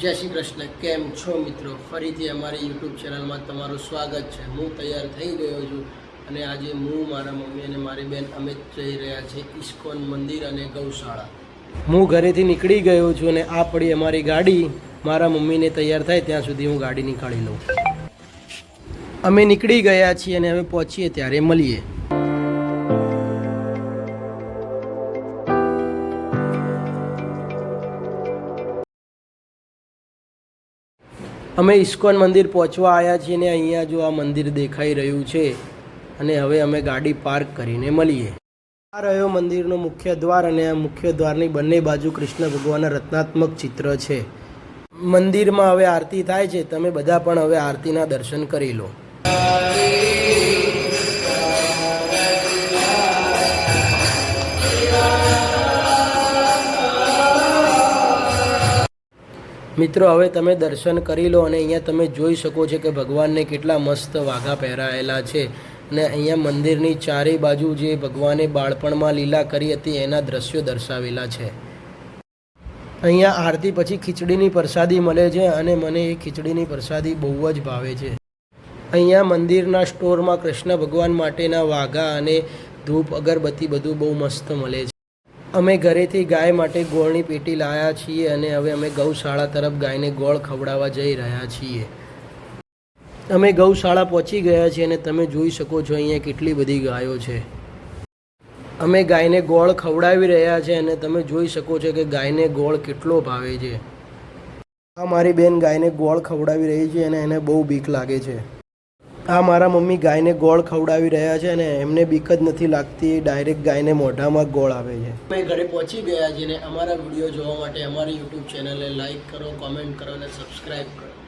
જય શ્રી કૃષ્ણ. કેમ છો મિત્રો? ફરીથી અમારી યુટ્યુબ ચેનલમાં તમારું સ્વાગત છે. હું તૈયાર થઈ ગયો છું અને આજે હું મારા મમ્મી અને મારી બેન અમે જઈ રહ્યા છે ઇસ્કોન મંદિર અને ગૌશાળા. હું ઘરેથી નીકળી ગયો છું અને આ પડી અમારી ગાડી. મારા મમ્મીને તૈયાર થાય ત્યાં સુધી હું ગાડી નીકાળી લઉં. અમે નીકળી ગયા છીએ અને હવે પહોંચીએ ત્યારે મળીએ. અમે ઇસ્કોન મંદિર પહોંચવા આવ્યા છીએ ને અહીંયા જો આ મંદિર દેખાઈ રહ્યું છે અને હવે અમે ગાડી પાર્ક કરીને મળીએ. આ રહ્યો મંદિરનો મુખ્ય દ્વાર અને આ મુખ્ય દ્વારની બંને બાજુ કૃષ્ણ ભગવાનના રત્નાત્મક ચિત્ર છે. મંદિરમાં હવે આરતી થાય છે. તમે બધા પણ હવે આરતીના દર્શન કરી લો. મિત્રો, હવે તમે દર્શન કરી લો અને અહીંયા તમે જોઈ શકો છો કે ભગવાનને કેટલા મસ્ત વાઘા પહેરાયેલા છે. અને અહીંયા મંદિરની ચારેય બાજુ જે ભગવાને બાળપણમાં લીલા કરી હતી, એના દ્રશ્યો દર્શાવેલા છે. અહીંયા આરતી પછી ખીચડીની પ્રસાદી મળે છે અને મને એ ખીચડીની પ્રસાદી બહુ જ ભાવે છે. અહીંયા મંદિરના સ્ટોરમાં કૃષ્ણ ભગવાન માટેના વાઘા અને ધૂપ, અગરબત્તી બધું બહુ મસ્ત મળે છે. અમે ઘરેથી ગાય માટે ગોળની પેટી લાવ્યા છીએ અને હવે અમે ગૌશાળા તરફ ગાયને ગોળ ખવડાવવા જઈ રહ્યા છીએ. અમે ગૌશાળા પહોંચી ગયા છીએ અને તમે જોઈ શકો છો અહીંયા કેટલી બધી ગાયો છે. અમે ગાયને ગોળ ખવડાવી રહ્યા છે અને તમે જોઈ શકો છો કે ગાયને ગોળ કેટલો ભાવે છે. આ મારી બેન ગાયને ગોળ ખવડાવી રહી છે અને એને બહુ બીક લાગે છે. આ મારા મમ્મી ગાયને ગોળ ખવડાવી રહ્યા છે અને એમને બીક જ નથી લાગતી, ડાયરેક્ટ ગાયને મોઢામાં ગોળ આવે છે. અમે ઘરે પહોંચી ગયા છીએ અમારા વીડિયો જોવા માટે અમારી યુટ્યુબ ચેનલને લાઈક કરો, કોમેન્ટ કરો અને સબસ્ક્રાઈબ કરો.